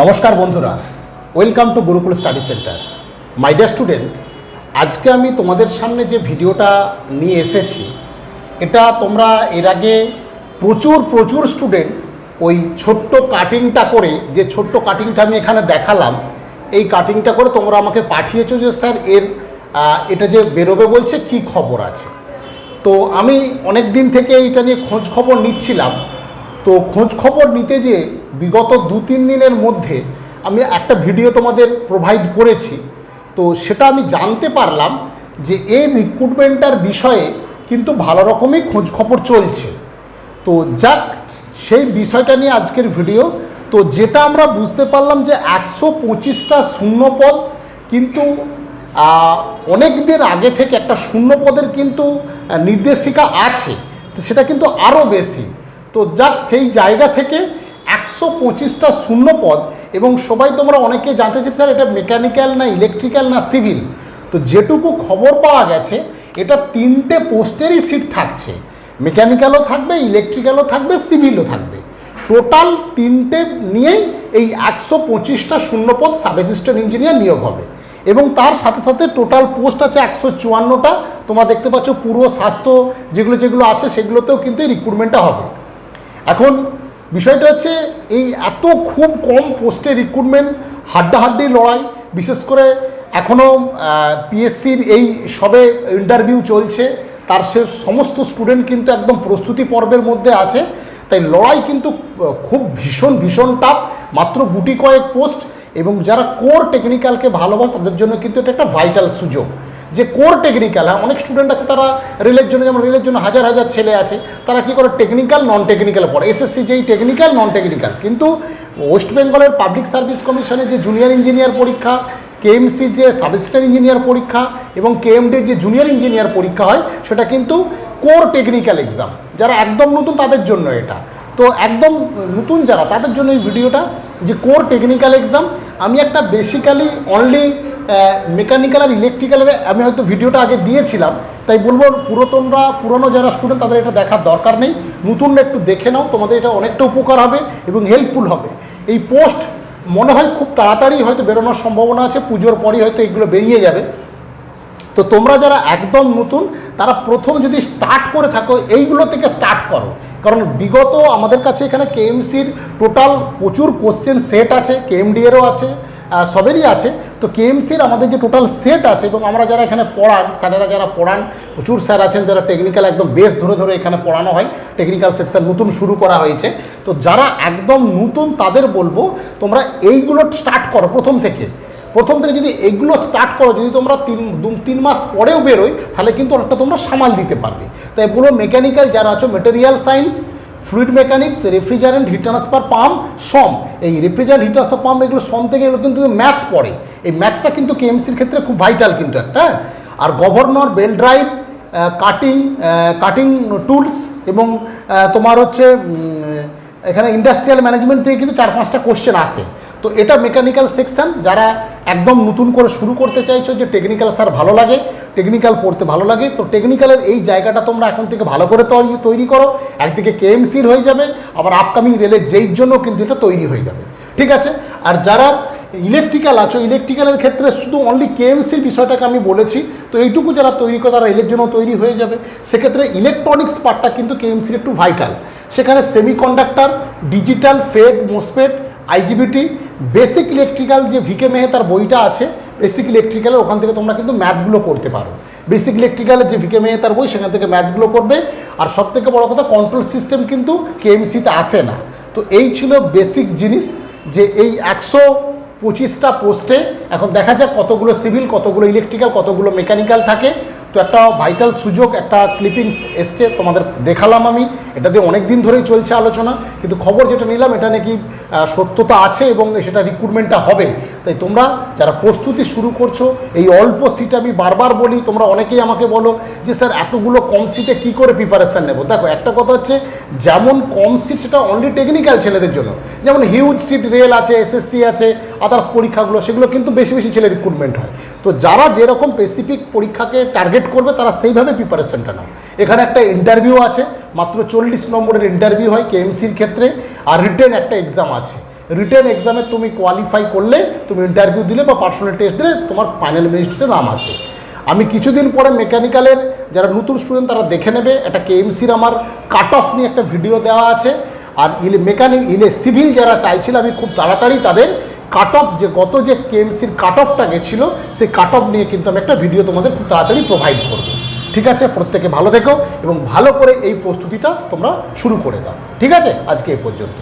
নমস্কার বন্ধুরা welcome to Gurukul study centre my dear student আজকে আমি তোমাদের সামনে যে ভিডিওটা নিয়ে এসেছি, এটা তোমরা এর আগে প্রচুর প্রচুর স্টুডেন্ট ওই ছোট্ট কাটিংটা করে, যে ছোট্ট কাটিংটা আমি এখানে দেখালাম, এই কাটিংটা করে তোমরা আমাকে পাঠিয়েছো যে স্যার এর এটা যে বেরোবে বলছে, কি খবর আছে? তো আমি অনেক দিন থেকে এইটা নিয়ে খোঁজ খবর নিচ্ছিলাম তো খোঁজ খবর নিতে যে বিগত দু তিন দিনের মধ্যে আমি একটা ভিডিও তোমাদের প্রোভাইড করেছি। তো সেটা আমি জানতে পারলাম যে এই রিক্রুটমেন্টটার বিষয়ে কিন্তু ভালো রকমই খোঁজ খবর চলছে। তো যাক, সেই বিষয়টা নিয়ে আজকের ভিডিও। তো যেটা আমরা বুঝতে পারলাম যে একশো পঁচিশটা শূন্যপদ কিন্তু অনেক দিন আগে থেকে একটা শূন্যপদের কিন্তু নির্দেশিকা আছে। সেটা কিন্তু আরও বেশি। তো যাক, সেই জায়গা থেকে একশো পঁচিশটা শূন্যপদ, এবং সবাই তোমরা অনেকে জানতে চাই স্যার, এটা মেকানিক্যাল না ইলেকট্রিক্যাল না সিভিল? তো যেটুকু খবর পাওয়া গেছে, এটা তিনটে পোস্টেরই সিট থাকছে। মেকানিক্যালও থাকবে, ইলেকট্রিক্যালও থাকবে, সিভিলও থাকবে। টোটাল তিনটে নিয়েই এই একশো পঁচিশটা শূন্যপদ সাব অ্যাসিস্ট্যান্ট ইঞ্জিনিয়ার নিয়োগ হবে। এবং তার সাথে সাথে টোটাল পোস্ট আছে একশো চুয়ান্নটা। তোমরা দেখতে পাচ্ছ পুরো স্বাস্থ্য যেগুলো যেগুলো আছে, সেগুলোতেও কিন্তু এই রিক্রুটমেন্টটা হবে। এখন বিষয়টা হচ্ছে এই এত খুব কম পোস্টে রিক্রুটমেন্ট হাড্ডাহাড্ডি লড়াই, বিশেষ করে এখনও পিএসসির এই সবে ইন্টারভিউ চলছে, তার সে সমস্ত স্টুডেন্ট কিন্তু একদম প্রস্তুতি পর্বের মধ্যে আছে, তাই লড়াই কিন্তু খুব ভীষণ ভীষণ টাফ মাত্র গুটি কয়েক পোস্ট এবং যারা কোর টেকনিক্যালকে ভালোবাসে, তাদের জন্য কিন্তু এটা একটা ভাইটাল সুযোগ। যে কোর টেকনিক্যাল হ্যাঁ অনেক স্টুডেন্ট আছে তারা রেলের জন্য, যেমন রেলের জন্য হাজার হাজার ছেলে আছে, তারা কী করে টেকনিক্যাল নন টেকনিক্যাল পড়ে। এসএসসি যেই টেকনিক্যাল নন টেকনিক্যাল কিন্তু ওয়েস্ট বেঙ্গলের পাবলিক সার্ভিস কমিশনের যে জুনিয়র ইঞ্জিনিয়ার পরীক্ষা কেএমসির যে সাবস্টেন্ট ইঞ্জিনিয়ার পরীক্ষা এবং কেএমডির যে জুনিয়র ইঞ্জিনিয়ার পরীক্ষা হয়, সেটা কিন্তু কোর টেকনিক্যাল এক্সাম যারা একদম নতুন, তাদের জন্য এটা। তো একদম নতুন যারা, তাদের জন্য এই ভিডিওটা যে কোর টেকনিক্যাল এক্সাম আমি একটা বেসিক্যালি অনলি মেকানিক্যাল আর ইলেকট্রিক্যালের আমি হয়তো ভিডিওটা আগে দিয়েছিলাম, তাই বলব পুরো তোমরা পুরনো যারা স্টুডেন্ট তাদের এটা দেখার দরকার নেই। নতুনরা একটু দেখে নাও, তোমাদের এটা অনেকটা উপকার হবে এবং হেল্পফুল হবে। এই পোস্ট মনে হয় খুব তাড়াতাড়ি হয়তো বেরোনোর সম্ভাবনা আছে, পুজোর পরই হয়তো এগুলো বেরিয়ে যাবে। তো তোমরা যারা একদম নতুন, তারা প্রথম যদি স্টার্ট করে থাকো, এইগুলো থেকে স্টার্ট করো। কারণ বিগত আমাদের কাছে এখানে কেএমসির টোটাল প্রচুর কোশ্চেন সেট আছে কেএমডিএরও আছে সবেরই আছে। তো কেএমসির আমাদের যে টোটাল সেট আছে এবং আমরা যারা এখানে পড়ান, স্যারেরা যারা পড়ান, প্রচুর স্যার আছেন যারা টেকনিক্যাল একদম বেস ধরে ধরে এখানে পড়ানো হয় টেকনিক্যাল সেকশন নতুন শুরু করা হয়েছে। তো যারা একদম নতুন তাদের বলব, তোমরা এইগুলো স্টার্ট করো প্রথম থেকে। প্রথম থেকে যদি এগুলো স্টার্ট করো, যদি তোমরা তিন, দু, তিন মাস পরেও বেরোয়, তাহলে কিন্তু অনেকটা তোমরা সামাল দিতে পারবে। তাই পুরো মেকানিক্যাল যারা আছো material science fluid mechanics refrigerant heat transfer pump some এই রেফ্রিজারেন্ট হিট ট্রান্সফার পাম্প এগুলো সম থেকে এগুলো কিন্তু ম্যাথ পড়ে। এই ম্যাথটা কিন্তু কেএমসির ক্ষেত্রে খুব ভাইটাল কিন্তু একটা হ্যাঁ? আর governor bell drive cutting cutting tools এবং তোমার হচ্ছে এখানে ইন্ডাস্ট্রিয়াল ম্যানেজমেন্ট থেকে কিন্তু চার পাঁচটা কোশ্চেন আসে। তো এটা মেকানিক্যাল সেকশন যারা একদম নতুন করে শুরু করতে চাইছো যে টেকনিক্যাল স্যার ভালো লাগে টেকনিক্যাল পড়তে ভালো লাগে। তো টেকনিক্যালের এই জায়গাটা তোমরা এখন থেকে ভালো করে তৈরি করো। একদিকে কেএমসির হয়ে যাবে, আবার আপকামিং রেলের যেই জন্য কিন্তু এটা তৈরি হয়ে যাবে। ঠিক আছে? আর যারা ইলেকট্রিক্যাল আছো ইলেকট্রিক্যালের ক্ষেত্রে শুধু অনলি কেএমসির বিষয়টাকে আমি বলেছি, তো এইটুকু যারা তৈরি করে তারা রেলের জন্য তৈরি হয়ে যাবে। সেক্ষেত্রে ইলেকট্রনিক্স পার্টটা কিন্তু কেএমসির একটু ভাইটাল সেখানে semiconductor digital FET MOSFET IGBT basic electrical যে ভিকে মেহে তার বইটা আছে বেসিক ইলেকট্রিক্যালের ওখান থেকে তোমরা কিন্তু ম্যাথগুলো করতে পারো। বেসিক ইলেকট্রিক্যালের যে ভিকে মেহে তার বই, সেখান থেকে ম্যাথগুলো করবে। আর সব থেকে বড় কথা কন্ট্রোল সিস্টেম কিন্তু কেএমসিতে আসে না। তো এই ছিল বেসিক জিনিস যে এই একশো পঁচিশটা পোস্টে এখন দেখা যাক কতগুলো সিভিল কতগুলো ইলেকট্রিক্যাল কতগুলো মেকানিক্যাল থাকে। তো একটা ভাইটাল সুযোগ, একটা ক্লিপিংস এসছে, তোমাদের দেখালাম আমি। এটা দিয়ে অনেক দিন ধরেই চলছে আলোচনা, কিন্তু খবর যেটা নিলাম, এটা নাকি সত্যতা আছে এবং সেটা রিক্রুটমেন্টটা হবে। তাই তোমরা যারা প্রস্তুতি শুরু করছ, এই অল্প সিট আমি বারবার বলি, তোমরা অনেকেই আমাকে বলো যে, স্যার, এতগুলো কম সিটে কি করে প্রিপারেশান নেব? দেখো, একটা কথা হচ্ছে, যেমন কম সিট সেটা অনলি টেকনিক্যাল ছেলেদের জন্য। যেমন হিউজ সিট রেল আছে এসএসসি আছে আদার্স পরীক্ষাগুলো, সেগুলো কিন্তু বেশি বেশি ছেলে রিক্রুটমেন্ট হয়। তো যারা যেরকম স্পেসিফিক পরীক্ষাকে টার্গেট করবে, তারা সেইভাবে প্রিপারেশনটা নাও। এখানে একটা ইন্টারভিউ আছে মাত্র চল্লিশ নম্বরের ইন্টারভিউ হয় কেএমসির ক্ষেত্রে, আর রিটেন একটা এক্সাম আছে। রিটেন এক্সামে তুমি কোয়ালিফাই করলে, তুমি ইন্টারভিউ দিলে বা পার্সোনাল টেস্ট দিলে, তোমার ফাইনাল মেরিটে নাম আসবে। আমি কিছুদিন পরে মেকানিক্যালের যারা নতুন স্টুডেন্ট তারা দেখে নেবে, একটা কেএমসির আমার কাট অফ নিয়ে একটা ভিডিও দেওয়া আছে। আর ইলে মেকানিক ইলে সিভিল যারা চাইছিল, আমি খুব তাড়াতাড়ি তাদের কাট অফ যে গত যে কেএমসির কাট অফটা গেছিল, সেই কাট অফ নিয়ে কিন্তু আমি একটা ভিডিও তোমাদের খুব তাড়াতাড়ি প্রোভাইড করব। ঠিক আছে? প্রত্যেকে ভালো থেকো এবং ভালো করে এই প্রস্তুতিটা তোমরা শুরু করে দাও। ঠিক আছে? আজকে এই পর্যন্ত।